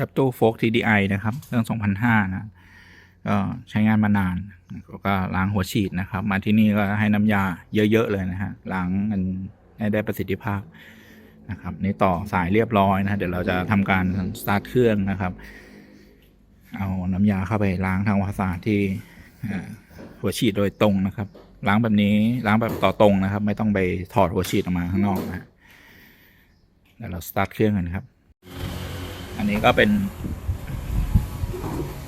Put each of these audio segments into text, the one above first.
กับตู้โฟก TDI นะครับเครื่อง2005นะก็ใช้งานมานานก็ล้างหัวฉีดนะครับ มาที่นี่ก็ให้น้ำยาเยอะ ๆ เลยนะฮะล้างมันให้ได้ประสิทธิภาพนะครับนี่ต่อสายเรียบร้อยนะ เดี๋ยวเราจะทำการสตาร์ทเครื่องนะครับ เอาน้ำยาเข้าไปล้างทางวาสาที่หัวฉีดโดยตรงนะครับ ล้างแบบนี้ล้างแบบต่อตรงนะครับ ไม่ต้องไปถอดหัวฉีดออกมาข้างนอกนะฮะเดี๋ยวเราสตาร์ทเครื่องกันครับ อันนี้ก็เป็น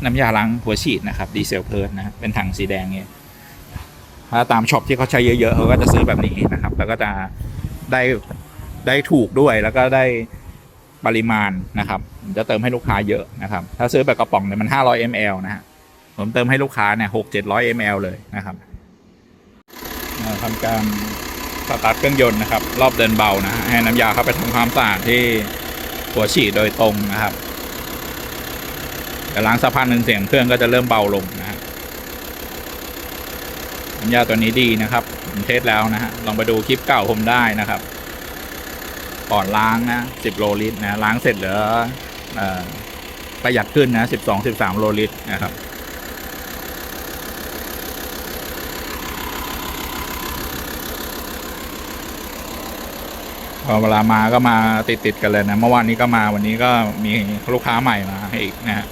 น้ำยาล้างหัวฉีดนะครับ ดีเซลเพิร์ดนะเป็นถังสีแดงเนี่ยถ้าตามช็อปที่เขาใช้เยอะๆเขาก็จะซื้อแบบนี้นะครับ แล้วก็จะได้ได้ถูกด้วยแล้วก็ได้ปริมาณนะครับ จะเติมให้ลูกค้าเยอะนะครับ ถ้าซื้อแบบกระป๋องเนี่ยมัน 500 ml นะฮะผมเติมให้ลูกค้าเนี่ย6 700 ml เลยนะครับทำการสตาร์ทเครื่องยนต์นะครับ รอบเดินเบานะให้น้ำยาเข้าไปทำความสะอาดที่ หัวฉีดโดยตรงนะครับแต่ล้างสักพักหนึ่งเสียงเครื่องก็จะเริ่มเบาลงนะฮะน้ำยาตัวนี้ดีนะครับผมเทสแล้วนะฮะลองไปดูคลิปเก่าผมได้นะครับก่อนล้างนะสิบโลลิตรนะล้างเสร็จเหลืออประหยัดขึ้นนะสิบสองสิบสามโลลิตรนะครับ เวลามาก็มาติดติดๆกันเลยนะ เมื่อวานนี้ก็มาวันนี้ก็มีลูกค้าใหม่มาให้อีกนะฮะ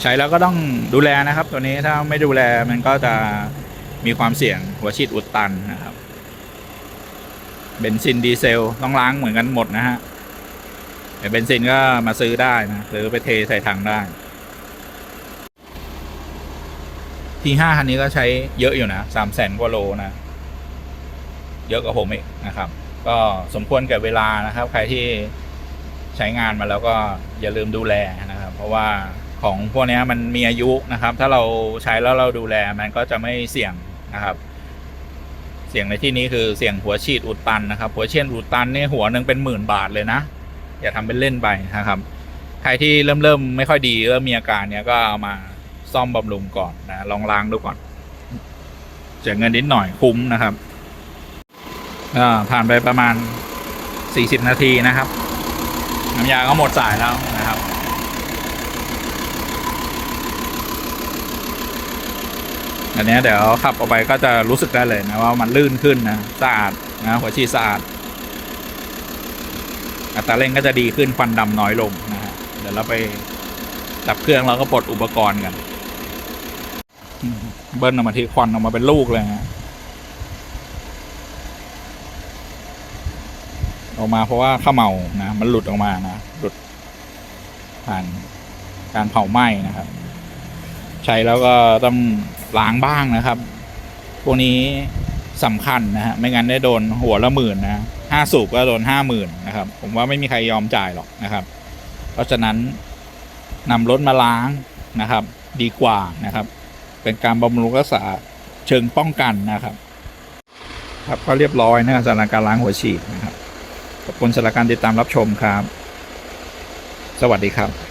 ใช้แล้วก็ต้องดูแลนะครับ ตัวนี้ถ้าไม่ดูแลมันก็จะมีความเสี่ยงหัวฉีดอุดตันนะครับเบนซินดีเซลต้องล้างเหมือนกันหมดนะฮะแต่เบนซินก็มาซื้อได้นะซื้อไปเทใส่ถังได้ ทีห้าคันนี้ก็ใช้เยอะอยู่นะสามแสนกว่าโลนะ เยอะกว่าผมอีกนะครับ ก็สมควรแก่เวลานะครับ ใครที่ใช้งานมาแล้วก็อย่าลืมดูแลนะครับ เพราะว่าของพวกนี้มันมีอายุนะครับ ถ้าเราใช้แล้วเราดูแลมันก็จะไม่เสี่ยงนะครับ เสี่ยงในที่นี้คือเสี่ยงหัวฉีดอุดตันนะครับ หัวเชียนอุดตันเนี่ยหัวหนึ่งเป็นหมื่นบาทเลยนะ อย่าทำเป็นเล่นไปนะครับ ใครที่เริ่มเริ่มไม่ค่อยดีเริ่มมีอาการเนี้ยก็เอามาซ่อมบำรุงก่อนนะลองล้างดูก่อนเสียเงินนิดหน่อยคุ้มนะครับ ผ่านไปประมาณ 40 นาทีนะครับ น้ำยาก็หมดสายแล้วนะครับ อันนี้เดี๋ยวขับออกไปก็จะรู้สึกได้เลยนะว่ามันลื่นขึ้นนะสะอาดนะหัวฉีดสะอาด อัตราเร่งก็จะดีขึ้นควันดำน้อยลงนะฮะเดี๋ยวเราไปดับเครื่องแล้วก็ปลดอุปกรณ์กัน เบิ้ลออกมาทีควันออกมาเป็นลูกเลยฮะ ออกมาเพราะว่าข้าวเมานะมันหลุดออกมานะหลุดผ่านการเผาไหม้นะครับ ใช้แล้วก็ต้องล้างบ้างนะครับ พวกนี้สำคัญนะฮะไม่งั้นได้โดนหัวละหมื่นนะห้าสูบก็โดนห้าหมื่นนะครับ ผมว่าไม่มีใครยอมจ่ายหรอกนะครับ เพราะฉะนั้นนำรถมาล้างนะครับ ดีกว่านะครับ เป็นการบำรุงรักษาเชิงป้องกันนะครับ ครับก็เรียบร้อยนะครับสำหรับการล้างหัวฉีดนะครับ ขอบคุณสำหรับการติดตามรับชมครับ สวัสดีครับ